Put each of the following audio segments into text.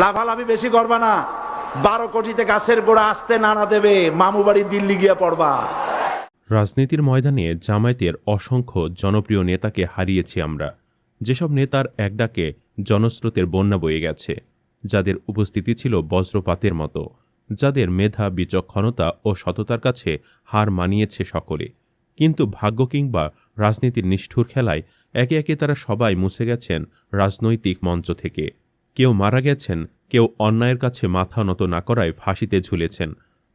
লাফালাফি বেশি করবা না। বারো কোটিতে গাছের গোড়া আসতে নানা দেবে, মামু বাড়ি দিল্লি গিয়া পড়বা। রাজনীতির ময়দানে জামায়াতের অসংখ্য জনপ্রিয় নেতাকে হারিয়েছি আমরা। যেসব নেতার একডাকে জনস্রোতের বন্যা বয়ে গেছে, যাদের উপস্থিতি ছিল বজ্রপাতের মতো, যাদের মেধা, বিচক্ষণতা ও সততার কাছে হার মানিয়েছে সকলে। কিন্তু ভাগ্য কিংবা রাজনীতির নিষ্ঠুর খেলায় একে একে তারা সবাই মুছে গেছেন রাজনৈতিক মঞ্চ থেকে। কেউ মারা গেছেন, কেউ অন্যায়ের কাছে মাথা নত না করায় ফাঁসিতে ঝুলেছেন,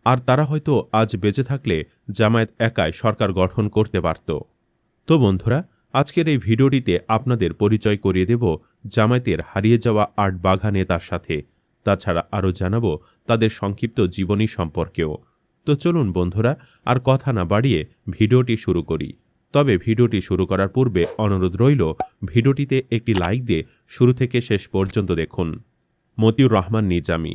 আর তারা হয়তো আজ বেঁচে থাকলে জামায়াত একাই সরকার গঠন করতে পারত। তো বন্ধুরা, আজকের এই ভিডিওটিতে আপনাদের পরিচয় করিয়ে দেব জামায়াতের হারিয়ে যাওয়া আট বাঘা নেতার সাথে। তাছাড়া আরও জানাব তাদের সংক্ষিপ্ত জীবনী সম্পর্কেও। তো চলুন বন্ধুরা, আর কথা না বাড়িয়ে ভিডিওটি শুরু করি। তবে ভিডিওটি শুরু করার পূর্বে অনুরোধ রইল, ভিডিওটিতে একটি লাইক দিয়ে শুরু থেকে শেষ পর্যন্ত দেখুন। মতিউর রহমান নিজামি।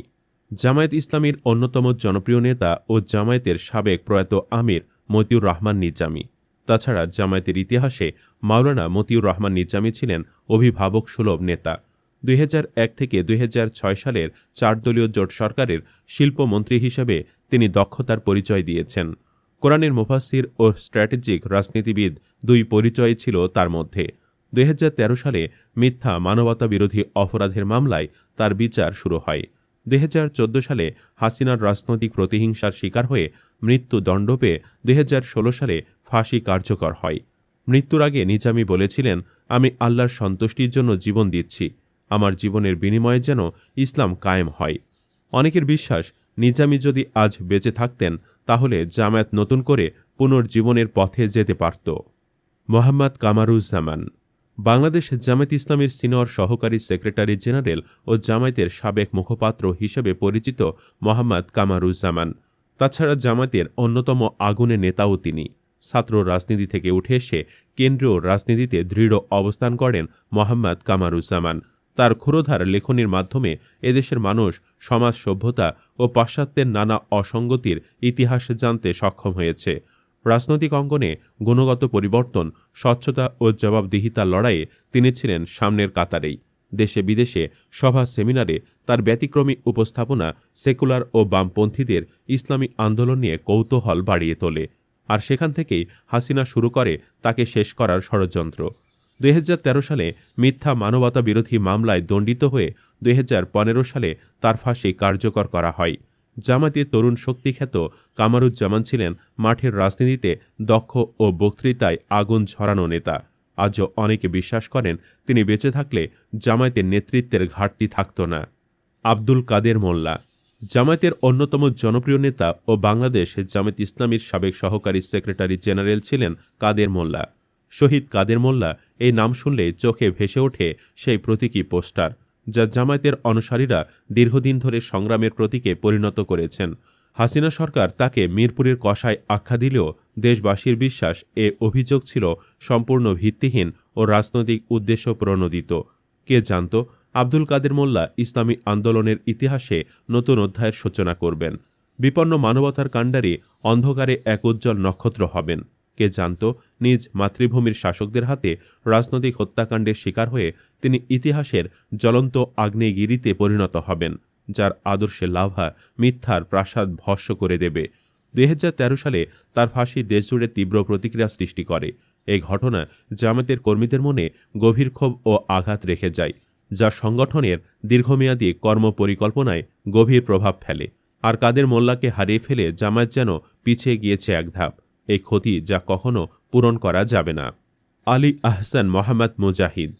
জামায়াত ইসলামীর অন্যতম জনপ্রিয় নেতা ও জামায়াতের সাবেক প্রয়াত আমির মতিউর রহমান নিজামি। তাছাড়া জামায়াতের ইতিহাসে মাওলানা মতিউর রহমান নিজামী ছিলেন অভিভাবক সুলভ নেতা। দুই এক থেকে দুই হাজার ছয় সালের চার দলীয় জোট সরকারের শিল্পমন্ত্রী হিসেবে তিনি দক্ষতার পরিচয় দিয়েছেন। কোরআনের মুফাসির ও স্ট্র্যাটেজিক রাজনীতিবিদ দুই পরিচয় ছিল তার মধ্যে। দুই হাজার তেরো সালে মিথ্যা মানবতা বিরোধী অপরাধের মামলায় তার বিচার শুরু হয়। দুই হাজার চোদ্দ সালে হাসিনার রাজনৈতিক প্রতিহিংসার শিকার হয়ে মৃত্যুদণ্ড পেয়ে দুই হাজার ষোলো সালে ফাঁসি কার্যকর হয়। মৃত্যুর আগে নিজামী বলেছিলেন, আমি আল্লাহর সন্তুষ্টির জন্য জীবন দিচ্ছি। আমার জীবনের বিনিময়ে যেন ইসলাম কায়েম হয়। অনেকের বিশ্বাস, নিজামী যদি আজ বেঁচে থাকতেন তাহলে জামায়াত নতুন করে পুনর্জীবনের পথে যেতে পারত। মোহাম্মদ কামারুজ্জামান, বাংলাদেশ জামায়াত ইসলামের সিনিয়র সহকারী সেক্রেটারি জেনারেল ও জামায়াতের সাবেক মুখপাত্র হিসেবে পরিচিত মোহাম্মদ কামারুজ্জামান। তাছাড়া জামায়াতের অন্যতম আগুনে নেতাও তিনি। ছাত্র রাজনীতি থেকে উঠে এসে কেন্দ্রীয় রাজনীতিতে দৃঢ় অবস্থান করেন মোহাম্মদ কামারুজ্জামান। তার ক্ষুরোধার লেখনির মাধ্যমে এদেশের মানুষ সমাজ সভ্যতা ও পাশ্চাত্যের নানা অসঙ্গতির ইতিহাস জানতে সক্ষম হয়েছে। রাজনৈতিক অঙ্গনে গুণগত পরিবর্তন, স্বচ্ছতা ও জবাবদিহিতার লড়াইয়ে তিনি ছিলেন সামনের কাতারেই। দেশে বিদেশে সভা, সেমিনারে তার ব্যতিক্রমী উপস্থাপনা সেকুলার ও বামপন্থীদের ইসলামী আন্দোলন নিয়ে কৌতূহল বাড়িয়ে তোলে। আর সেখান থেকেই হাসিনা শুরু করে তাকে শেষ করার ষড়যন্ত্র। দুই হাজার তেরো সালে মিথ্যা মানবতা বিরোধী মামলায় দণ্ডিত হয়ে দুই হাজার পনেরো সালে তার ফাঁসি কার্যকর করা হয়। জামাতে তরুণ শক্তিখ্যাত কামারুজ্জামান ছিলেন মাঠের রাজনীতিতে দক্ষ ও বক্তৃতায় আগুন ঝরানো নেতা। আজও অনেকে বিশ্বাস করেন তিনি বেঁচে থাকলে জামায়াতের নেতৃত্বের ঘাটতি থাকত না। আব্দুল কাদের মোল্লা জামায়াতের অন্যতম জনপ্রিয় নেতা ও বাংলাদেশ জামায়াত ইসলামীর সাবেক সহকারী সেক্রেটারি জেনারেল ছিলেন কাদের মোল্লা। শহীদ কাদের মোল্লা এই নাম শুনলে চোখে ভেসে ওঠে সেই প্রতীকী পোস্টার, যা জামায়াতের অনুসারীরা দীর্ঘদিন ধরে সংগ্রামের প্রতীকে পরিণত করেছেন। হাসিনা সরকার তাকে মিরপুরের কষায় আখ্যা দিলেও দেশবাসীর বিশ্বাস এ অভিযোগ ছিল সম্পূর্ণ ভিত্তিহীন ও রাজনৈতিক উদ্দেশ্য প্রণোদিত। কে জানত, আব্দুল কাদের মোল্লা ইসলামী আন্দোলনের ইতিহাসে নতুন অধ্যায়ের সূচনা করবেন। বিপন্ন মানবতার কাণ্ডারে অন্ধকারে এক উজ্জ্বল নক্ষত্র হবেন। কে জানত, নিজ মাতৃভূমির শাসকদের হাতে রাজনৈতিক হত্যাকাণ্ডের শিকার হয়ে তিনি ইতিহাসের জ্বলন্ত আগ্নেয়গিরিতে পরিণত হবেন, যার আদর্শে লাভা মিথ্যার প্রাসাদ ভস্য করে দেবে। দুই হাজার তেরো সালে তার ফাঁসি দেশজুড়ে তীব্র প্রতিক্রিয়া সৃষ্টি করে। এই ঘটনা জামাতের কর্মীদের মনে গভীর ক্ষোভ ও আঘাত রেখে যায়, যা সংগঠনের দীর্ঘমেয়াদী কর্মপরিকল্পনায় গভীর প্রভাব ফেলে। আর কাদের মোল্লাকে হারিয়ে ফেলে জামায়াত যেন পিছিয়ে গিয়েছে এক ধাপ। এই ক্ষতি যা কখনো পূরণ করা যাবে না। আলী আহসান মোহাম্মদ মুজাহিদ,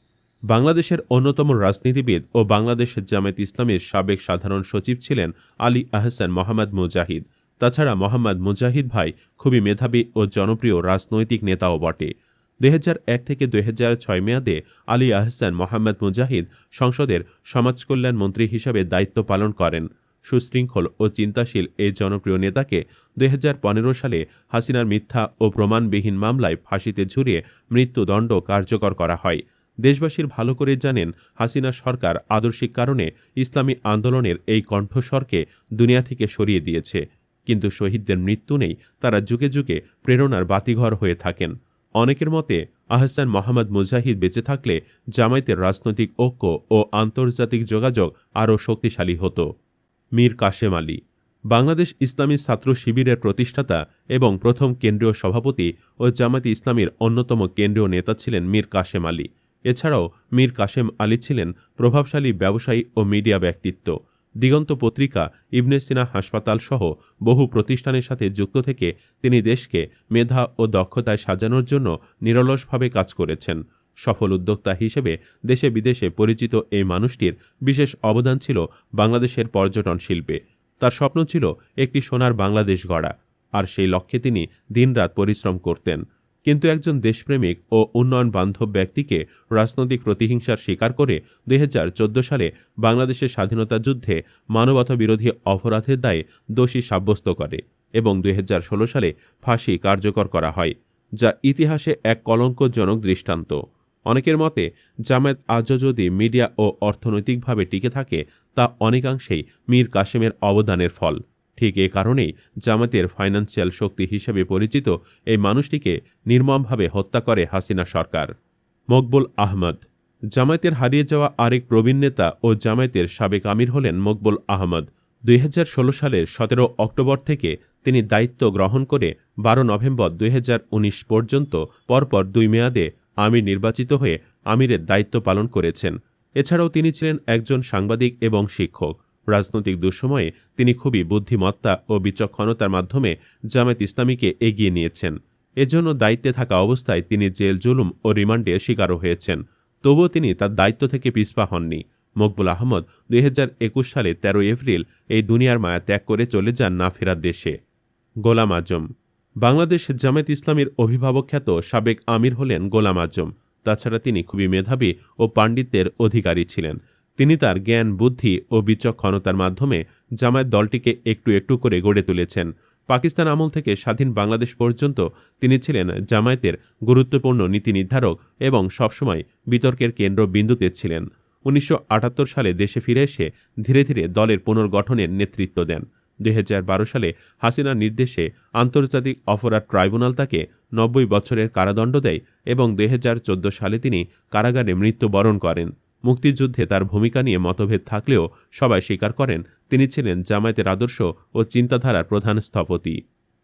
বাংলাদেশের অন্যতম রাজনীতিবিদ ও বাংলাদেশ জামায়াত ইসলামের সাবেক সাধারণ সচিব ছিলেন আলী আহসান মোহাম্মদ মুজাহিদ। তাছাড়া মোহাম্মদ মুজাহিদ ভাই খুবই মেধাবী ও জনপ্রিয় রাজনৈতিক নেতাও বটে। দু হাজার এক থেকে দুই মেয়াদে আলী আহসান মোহাম্মদ মুজাহিদ সংসদের সমাজকল্যাণ মন্ত্রী হিসাবে দায়িত্ব পালন করেন। সুশৃঙ্খল ও চিন্তাশীল এই জনপ্রিয় নেতাকে দু হাজার পনেরো সালে হাসিনার মিথ্যা ও প্রমাণবিহীন মামলায় ফাঁসিতে ঝুরিয়ে মৃত্যুদণ্ড কার্যকর করা হয়। দেশবাসীর ভালো করে জানেন হাসিনা সরকার আদর্শিক কারণে ইসলামী আন্দোলনের এই কণ্ঠস্বরকে দুনিয়া থেকে সরিয়ে দিয়েছে। কিন্তু শহীদদের মৃত্যু নেই, তারা যুগে যুগে প্রেরণার বাতিঘর হয়ে থাকেন। অনেকের মতে, আহসান মোহাম্মদ মুজাহিদ বেঁচে থাকলে জামায়াতের রাজনৈতিক ঐক্য ও আন্তর্জাতিক যোগাযোগ আরও শক্তিশালী হতো। মীর কাশেম আলী। বাংলাদেশ ইসলামী ছাত্র শিবিরের প্রতিষ্ঠাতা এবং প্রথম কেন্দ্রীয় সভাপতি ও জামাতি ইসলামীর অন্যতম কেন্দ্রীয় নেতা ছিলেন মীর কাশেম আলী। এছাড়াও মীর কাশেম আলী ছিলেন প্রভাবশালী ব্যবসায়ী ও মিডিয়া ব্যক্তিত্ব। দিগন্ত পত্রিকা, ইবনে সিনা হাসপাতাল সহ বহু প্রতিষ্ঠানের সাথে যুক্ত থেকে তিনি দেশকে মেধা ও দক্ষতায় সাজানোর জন্য নিরলসভাবে কাজ করেছেন। সফল উদ্যোক্তা হিসেবে দেশে বিদেশে পরিচিত এই মানুষটির বিশেষ অবদান ছিল বাংলাদেশের পর্যটন শিল্পে। তার স্বপ্ন ছিল একটি সোনার বাংলাদেশ গড়া, আর সেই লক্ষ্যে তিনি দিনরাত পরিশ্রম করতেন। কিন্তু একজন দেশপ্রেমিক ও উন্নয়ন বান্ধব ব্যক্তিকে রাজনৈতিক প্রতিহিংসার শিকার করে দুই হাজার চোদ্দ সালে বাংলাদেশের স্বাধীনতা যুদ্ধে মানবতা বিরোধী অপরাধের দায়ে দোষী সাব্যস্ত করে এবং দুই হাজার ষোলো সালে ফাঁসি কার্যকর করা হয়, যা ইতিহাসে এক কলঙ্কজনক দৃষ্টান্ত। অনেকের মতে, জামায়াত আজও যদি মিডিয়া ও অর্থনৈতিকভাবে টিকে থাকে, তা অনেকাংশেই মীর কাসেমের অবদানের ফল। ঠিক এ কারণেই জামাতের ফাইন্যান্সিয়াল শক্তি হিসেবে পরিচিত এই মানুষটিকে নির্মমভাবে হত্যা করে হাসিনা সরকার। মকবুল আহমদ জামায়াতের হারিয়ে যাওয়া আরেক প্রবীণ নেতা ও জামায়াতের সাবেক আমির হলেন মকবুল আহমদ। দুই হাজার ষোলো সালের সতেরো অক্টোবর থেকে তিনি দায়িত্ব গ্রহণ করে বারো নভেম্বর দুই হাজার উনিশ পর্যন্ত পরপর দুই মেয়াদে আমির নির্বাচিত হয়ে আমিরের দায়িত্ব পালন করেছেন। এছাড়াও তিনি ছিলেন একজন সাংবাদিক এবং শিক্ষক। রাজনৈতিক দুঃসময়ে তিনি খুবই বুদ্ধিমত্তা ও বিচক্ষণতার মাধ্যমে জামায়াত ইসলামীকে এগিয়ে নিয়েছেন। এজন্য দায়িত্বে থাকা অবস্থায় তিনি জেল জুলুম ও রিমান্ডে শিকারও হয়েছেন। তবুও তিনি তার দায়িত্ব থেকে পিছপা হননি। মকবুল আহমদ দুই হাজার একুশ সালে তেরো এপ্রিল এই দুনিয়ার মায়া ত্যাগ করে চলে যান না ফেরার দেশে। গোলাম আজম বাংলাদেশ জামায়াত ইসলামীর অভিভাবক খ্যাত সাবেক আমির হলেন গোলাম আজম। তাছাড়া তিনি খুবই মেধাবী ও পাণ্ডিত্যের অধিকারী ছিলেন। তিনি তার জ্ঞান, বুদ্ধি ও বিচক্ষণতার মাধ্যমে জামায়াত দলটিকে একটু একটু করে গড়ে তুলেছেন। পাকিস্তান আমল থেকে স্বাধীন বাংলাদেশ পর্যন্ত তিনি ছিলেন জামায়াতের গুরুত্বপূর্ণ নীতি নির্ধারক এবং সবসময় বিতর্কের কেন্দ্রবিন্দুতে ছিলেন। উনিশশো আটাত্তর সালে দেশে ফিরে এসে ধীরে ধীরে দলের পুনর্গঠনের নেতৃত্ব দেন। দুই হাজার বারো সালে হাসিনার নির্দেশে আন্তর্জাতিক অপরাধ ট্রাইব্যুনাল তাকে নব্বই বছরের কারাদণ্ড দেয় এবং দুই হাজার চোদ্দ সালে তিনি কারাগারে মৃত্যুবরণ করেন। মুক্তিযুদ্ধে তার ভূমিকা নিয়ে মতভেদ থাকলেও সবাই স্বীকার করেন, তিনি ছিলেন জামায়াতের আদর্শ ও চিন্তাধারার প্রধান স্থপতি।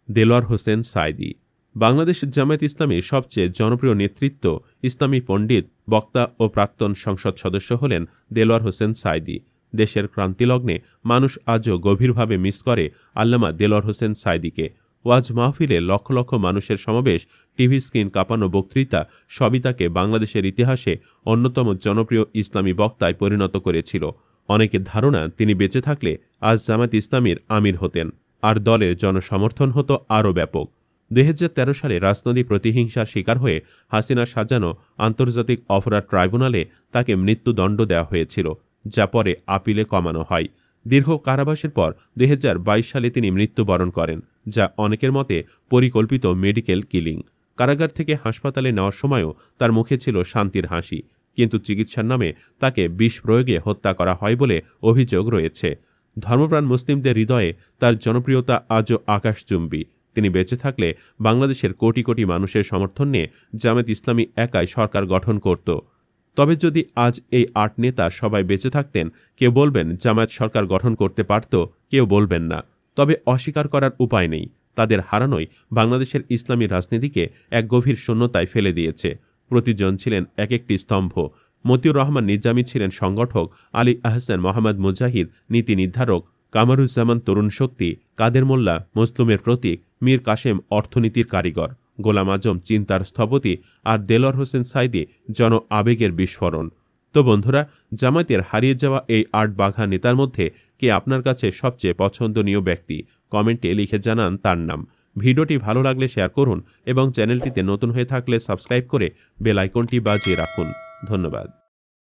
দেলোয়ার হোসেন সাইদি বাংলাদেশ জামায়াত ইসলামীর সবচেয়ে জনপ্রিয় নেতৃত্ব ইসলামী পণ্ডিত, বক্তা ও প্রাক্তন সংসদ সদস্য হলেন দেলোয়ার হোসেন সাইদি দেশের ক্রান্তিলগ্নে মানুষ আজও গভীরভাবে মিস করে আল্লামা দেলোয়ার হোসেন সাইদিকে। ওয়াজ মাহফিলে লক্ষ লক্ষ মানুষের সমাবেশ, টিভি স্ক্রিন কাঁপানো বক্তৃতা সবই তাকে বাংলাদেশের ইতিহাসে অন্যতম জনপ্রিয় ইসলামী বক্তায় পরিণত করেছিল। অনেকের ধারণা, তিনি বেঁচে থাকলে আজ জামাত ইসলামীর আমির হতেন। আর দলের জনসমর্থন হতো আরও ব্যাপক। দুই হাজার তেরো সালে রাজনৈতিক প্রতিহিংসার শিকার হয়ে হাসিনা সাজানো আন্তর্জাতিক অপরাধ ট্রাইব্যুনালে তাকে মৃত্যুদণ্ড দেওয়া হয়েছিল। যা পরে আপিলে কমানো হয়। দীর্ঘ কারাবাসের পর দু হাজার বাইশ সালে তিনি মৃত্যুবরণ করেন, যা অনেকের মতে পরিকল্পিত মেডিকেল কিলিং। কারাগার থেকে হাসপাতালে নেওয়ার সময়ও তার মুখে ছিল শান্তির হাসি, কিন্তু চিকিৎসার নামে তাকে বিষ প্রয়োগে হত্যা করা হয় বলে অভিযোগ রয়েছে। ধর্মপ্রাণ মুসলিমদের হৃদয়ে তার জনপ্রিয়তা আজও আকাশচুম্বী। তিনি বেঁচে থাকলে বাংলাদেশের কোটি কোটি মানুষের সমর্থন নিয়ে জামাত ইসলামী একাই সরকার গঠন করত। তবে যদি আজ এই আট নেতা সবাই বেঁচে থাকতেন, কেউ বলবেন জামায়াত সরকার গঠন করতে পারত, কেউ বলবেন না। তবে অস্বীকার করার উপায় নেই। তাদের হারানোই বাংলাদেশের ইসলামী রাজনীতিকে এক গভীর শূন্যতায় ফেলে দিয়েছে। প্রতিজন ছিলেন এক একটি স্তম্ভ। মতিউর রহমান নিজামী ছিলেন সংগঠক, আলী আহসান মোহাম্মদ মুজাহিদ নীতি নির্ধারক, কামারুজ্জামান তরুণ শক্তি, কাদের মোল্লা, মজলুমের প্রতীক, মীর কাশেম অর্থনীতির কারিগর। গোলাম আজম চিন্তার স্থপতি আর দেলর হোসেন সাইদি জন আবেগের বিস্ফোরণ। তো বন্ধুরা, জামায়াতের হারিয়ে যাওয়া এই আট বাঘা নেতার মধ্যে কে আপনার কাছে সবচেয়ে পছন্দনীয় ব্যক্তি? কমেন্টে লিখে জানান তার নাম। ভিডিওটি ভালো লাগলে শেয়ার করুন এবং চ্যানেলটিতে নতুন হয়ে থাকলে সাবস্ক্রাইব করে বেল আইকনটি বাজিয়ে রাখুন। ধন্যবাদ।